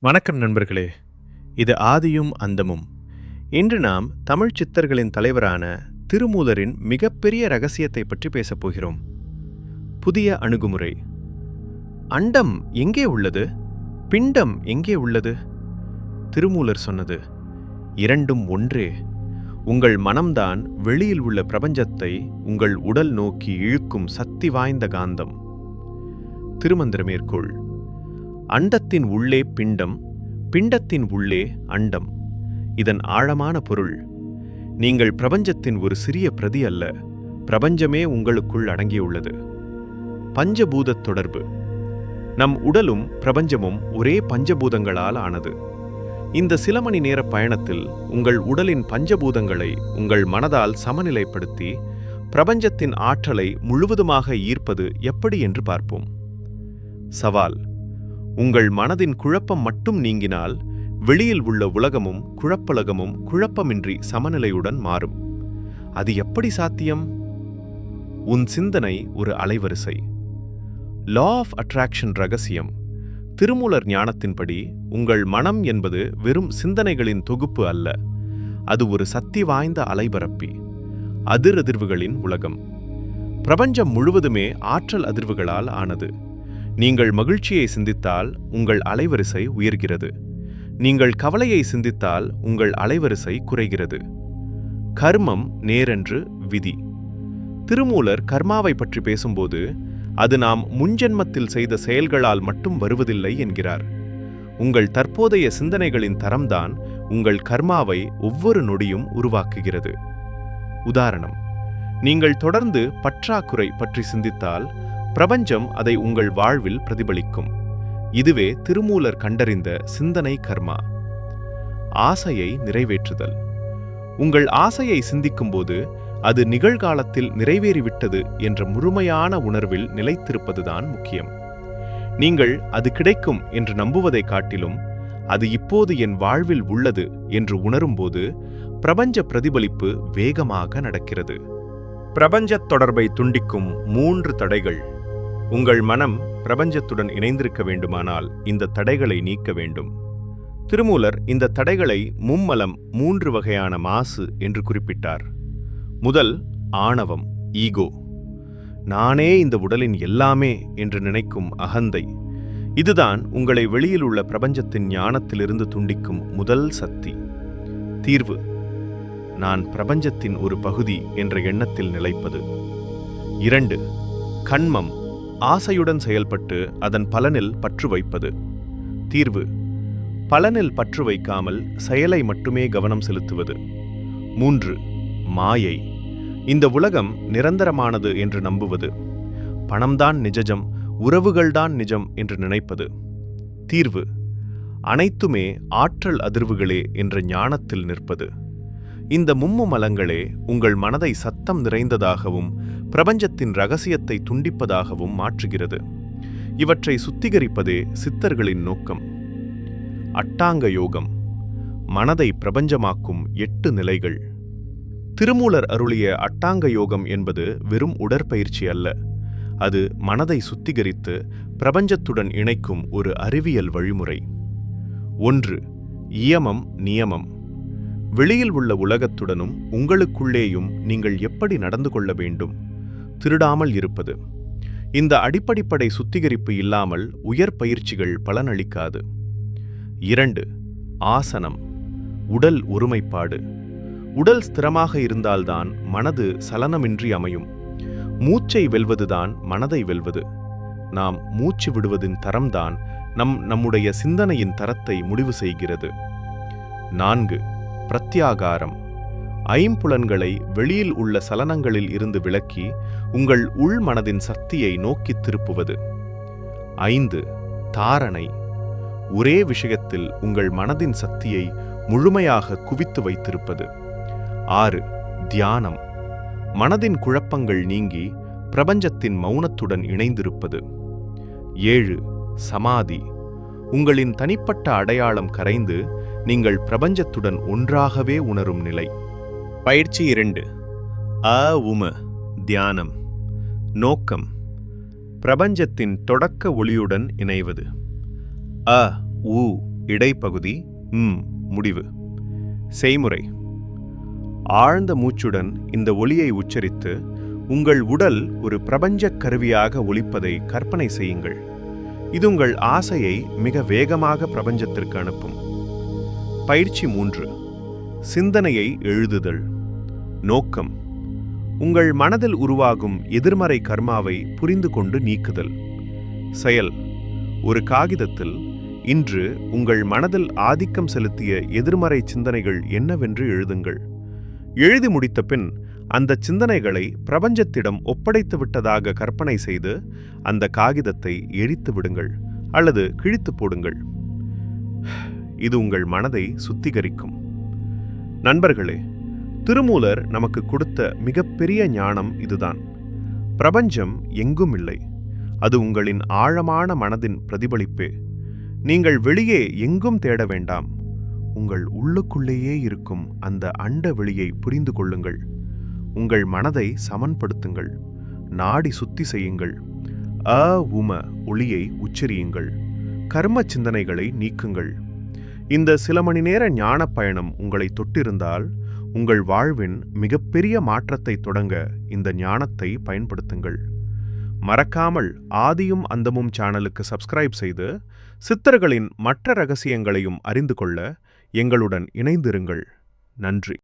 வணக்கம் நண்பர்களே. இது ஆதியும் அந்தமும். இன்று நாம் தமிழ் சித்தர்களின் தலைவரான திருமூலரின் மிகப்பெரிய ரகசியத்தை பற்றி பேசப் போகிறோம். புதிய அணுகுமுறை. அண்டம் எங்கே உள்ளது? பிண்டம் எங்கே உள்ளது? திருமூலர் சொன்னது இரண்டும் ஒன்றே. உங்கள் மனம்தான் வெளியில் உள்ள பிரபஞ்சத்தை உங்கள் உடல் நோக்கி இழுக்கும் சக்தி வாய்ந்த காந்தம். திருமந்திர மேற்கோள் அண்டத்தின் உள்ளே பிண்டம் பிண்டத்தின் உள்ளே அண்டம். இதன் ஆழமான பொருள் நீங்கள் பிரபஞ்சத்தின் ஒரு சிறிய பிரதி அல்ல பிரபஞ்சமே உங்களுக்குள் அடங்கியுள்ளது. பஞ்சபூதத் தொடர்பு. நம் உடலும் பிரபஞ்சமும் ஒரே பஞ்சபூதங்களால் ஆனது. இந்த சில மணி நேர பயணத்தில் உங்கள் உடலின் பஞ்சபூதங்களை உங்கள் மனதால் சமநிலைப்படுத்தி பிரபஞ்சத்தின் ஆற்றலை முழுவதுமாக ஈர்ப்பது எப்படி என்று பார்ப்போம். சவால் உங்கள் மனதின் குழப்பம் மட்டும் நீங்கினால் வெளியில் உள்ள உலகமும் குழப்பலகமும் குழப்பமின்றி சமநிலையுடன் மாறும். அது எப்படி சாத்தியம்? உன் சிந்தனை ஒரு அலைவரிசை. லா ஆஃப் அட்ராக்ஷன் ரகசியம். திருமூலர் ஞானத்தின்படி உங்கள் மனம் என்பது வெறும் சிந்தனைகளின் தொகுப்பு அல்ல. அது ஒரு சக்தி வாய்ந்த அலைபரப்பி. அதிர் அதிர்வுகளின் உலகம். பிரபஞ்சம் முழுவதுமே ஆற்றல் அதிர்வுகளால் ஆனது. நீங்கள் மகிழ்ச்சியை சிந்தித்தால் உங்கள் அலைவரிசை உயர்கிறது. நீங்கள் கவலையை சிந்தித்தால் உங்கள் அலைவரிசை குறைகிறது. கர்மம் நேரென்று விதி. திருமூலர் கர்மாவை பற்றி பேசும்போது அது நாம் முன்ஜென்மத்தில் செய்த செயல்களால் மட்டும் வருவதில்லை என்கிறார். உங்கள் தற்போதைய சிந்தனைகளின் தரம்தான் உங்கள் கர்மாவை ஒவ்வொரு நொடியும் உருவாக்குகிறது. உதாரணம் நீங்கள் தொடர்ந்து பற்றாக்குறை பற்றி சிந்தித்தால் பிரபஞ்சம் அதை உங்கள் வாழ்வில் பிரதிபலிக்கும். இதுவே திருமூலர் கண்டறிந்த சிந்தனை கர்மா. ஆசையை நிறைவேற்றுதல். உங்கள் ஆசையை சிந்திக்கும்போது அது நிகழ்காலத்தில் நிறைவேறிவிட்டது என்ற முழுமையான உணர்வில் நிலைத்திருப்பதுதான் முக்கியம். நீங்கள் அது கிடைக்கும் என்று நம்புவதை காட்டிலும் அது இப்போது என் வாழ்வில் உள்ளது என்று உணரும்போது பிரபஞ்ச பிரதிபலிப்பு வேகமாக நடக்கிறது. பிரபஞ்சத் தொடர்பை துண்டிக்கும் மூன்று தடைகள். உங்கள் மனம் பிரபஞ்சத்துடன் இணைந்திருக்க வேண்டுமானால் இந்த தடைகளை நீக்க வேண்டும். திருமூலர் இந்த தடைகளை மும்மலம் மூன்று வகையான மாசு என்று குறிப்பிட்டார். முதல் ஆணவம் ஈகோ. நானே இந்த உடலின் எல்லாமே என்று நினைக்கும் அகந்தை. இதுதான் உங்களை வெளியில் உள்ள பிரபஞ்சத்தின் ஞானத்திலிருந்து துண்டிக்கும் முதல் சக்தி. தீர்வு நான் பிரபஞ்சத்தின் ஒரு பகுதி என்ற எண்ணத்தில் நிலைப்பது. இரண்டு கண்மம் ஆசையுடன் செயல்பட்டு அதன் பலனில் பற்று வைப்பது. தீர்வு. பலனில் பற்று வைக்காமல் செயலை மட்டுமே கவனம் செலுத்துவது. மூன்று. மாயை. இந்த உலகம் நிரந்தரமானது என்று நம்புவது. பணம்தான் நிஜஜம் உறவுகள்தான் நிஜம் என்று நினைப்பது. தீர்வு. அனைத்துமே ஆற்றல் அதிர்வுகளே என்ற ஞானத்தில் நிற்பது. இந்த மும்முமலங்களே உங்கள் மனதை சத்தம் நிறைந்ததாகவும் பிரபஞ்சத்தின் ரகசியத்தை துண்டிப்பதாகவும் மாற்றுகிறது. இவற்றை சுத்திகரிப்பதே சித்தர்களின் நோக்கம். அட்டாங்க யோகம் மனதை பிரபஞ்சமாக்கும் எட்டு நிலைகள். திருமூலர் அருளிய அட்டாங்க யோகம் என்பது வெறும் உடற்பயிற்சி அல்ல. அது மனதை சுத்திகரித்து பிரபஞ்சத்துடன் இணைக்கும் ஒரு அறிவியல் வழிமுறை. ஒன்று இயமம் நியமம். வெளியில் உள்ள உலகத்துடனும் உங்களுக்குள்ளேயும் நீங்கள் எப்படி நடந்து கொள்ள வேண்டும்? திருடாமல் இருப்பது. இந்த அடிப்படைப்படை சுத்திகரிப்பு இல்லாமல் உயர் பயிற்சிகள் பலனளிக்காது. இரண்டு ஆசனம். உடல் ஒருமைப்பாடு. உடல் ஸ்திரமாக இருந்தால்தான் மனது சலனமின்றி அமையும். மூச்சை வெல்வதுதான் மனதை வெல்வது. நாம் மூச்சு விடுவதின் தரம்தான் நம் நம்முடைய சிந்தனையின் தரத்தை முடிவு செய்கிறது. நான்கு பிரத்யாகாரம். ஐம்புலன்களை வெளியில் உள்ள சலனங்களில் இருந்து விலக்கி உங்கள் உள் மனதின் சக்தியை நோக்கித் திருப்புவது. ஐந்து தாரணை. ஒரே விஷயத்தில் உங்கள் மனதின் சக்தியை முழுமையாக குவித்து வைத்திருப்பது. ஆறு தியானம். மனதின் குழப்பங்கள் நீங்கி பிரபஞ்சத்தின் மௌனத்துடன் இணைந்திருப்பது. ஏழு சமாதி. உங்களின் தனிப்பட்ட அடையாளம் கரைந்து நீங்கள் பிரபஞ்சத்துடன் ஒன்றாகவே உணரும் நிலை. பயிற்சி இரண்டு. அ உம தியானம். நோக்கம். பிரபஞ்சத்தின் தொடக்க ஒளியுடன் இணைவது. அ உ இடைப்பகுதி ம் முடிவு. செய்முறை. ஆழ்ந்த மூச்சுடன் இந்த ஒளியை உச்சரித்து உங்கள் உடல் ஒரு பிரபஞ்சக் கருவியாக ஒழிப்பதை கற்பனை செய்யுங்கள். இது உங்கள் ஆசையை மிக வேகமாக பிரபஞ்சத்திற்கு அனுப்பும். பயிற்சி மூன்று. சிந்தனையை எழுதுதல். நோக்கம். உங்கள் மனதில் உருவாகும் எதிர்மறை கர்மாவை புரிந்து கொண்டு நீக்குதல். செயல். ஒரு காகிதத்தில் இன்று உங்கள் மனதில் ஆதிக்கம் செலுத்திய எதிர்மறை சிந்தனைகள் என்னவென்று எழுதுங்கள். எழுதி முடித்த பின் அந்த சிந்தனைகளை பிரபஞ்சத்திடம் ஒப்படைத்து விட்டதாக கற்பனை செய்து அந்த காகிதத்தை எரித்து விடுங்கள் அல்லது கிழித்து போடுங்கள். இது உங்கள் மனதை சுத்திகரிக்கும். நண்பர்களே திருமூலர் நமக்கு கொடுத்த மிகப்பெரிய ஞானம் இதுதான். பிரபஞ்சம் எங்கும் இல்லை. அது உங்களின் ஆழமான மனதின் பிரதிபலிப்பே. நீங்கள் வெளியே எங்கும் தேட வேண்டாம். உங்கள் உள்ளுக்குள்ளேயே இருக்கும் அந்த அண்ட வெளியை புரிந்து கொள்ளுங்கள். உங்கள் மனதை சமன்படுத்துங்கள். நாடி சுத்தி செய்யுங்கள். அ உம ஒளியை உச்சரியுங்கள். கர்ம சிந்தனைகளை நீக்குங்கள். இந்த சில மணி நேர ஞானப் பயணம் உங்களை தொட்டிருந்தால் உங்கள் வாழ்வின் மிகப்பெரிய மாற்றத்தை தொடங்க இந்த ஞானத்தை பயன்படுத்துங்கள். மறக்காமல் ஆதியும் அந்தமும் சேனலுக்கு சப்ஸ்கிரைப் செய்து சித்தர்களின் மற்ற ரகசியங்களையும் அறிந்து கொள்ள எங்களுடன் இணைந்திருங்கள். நன்றி.